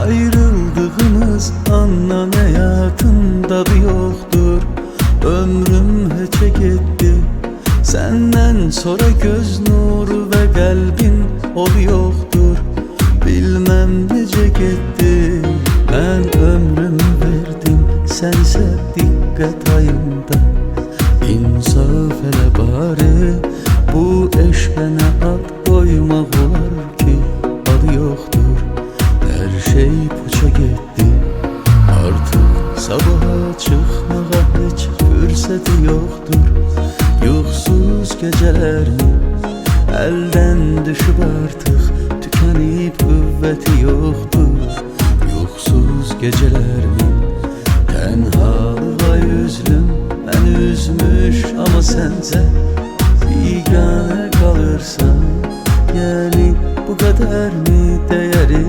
Ayrıldığımız andan hayatın tadı yoktur. Ömrüm heçe gitti. Senden sonra göz nuru ve kalbin ol yoktur. Bilmem nece gitti Ben ömrümü verdim. Sense dikkat ayında. İnsaf hele bari. Bu eşke ne ad koymak olar şey puça gitti. Artık sabaha çıkmağa hiç fürseti yoktur. Yuxsuz gecelerim elden düşüp artık Tükenip kuvveti yoktur. Yuxsuz gecelerimin Tenhalığa yüzlüm Ben üzmüş ama sense Bigane kalırsan Yani bu kadar mı değeri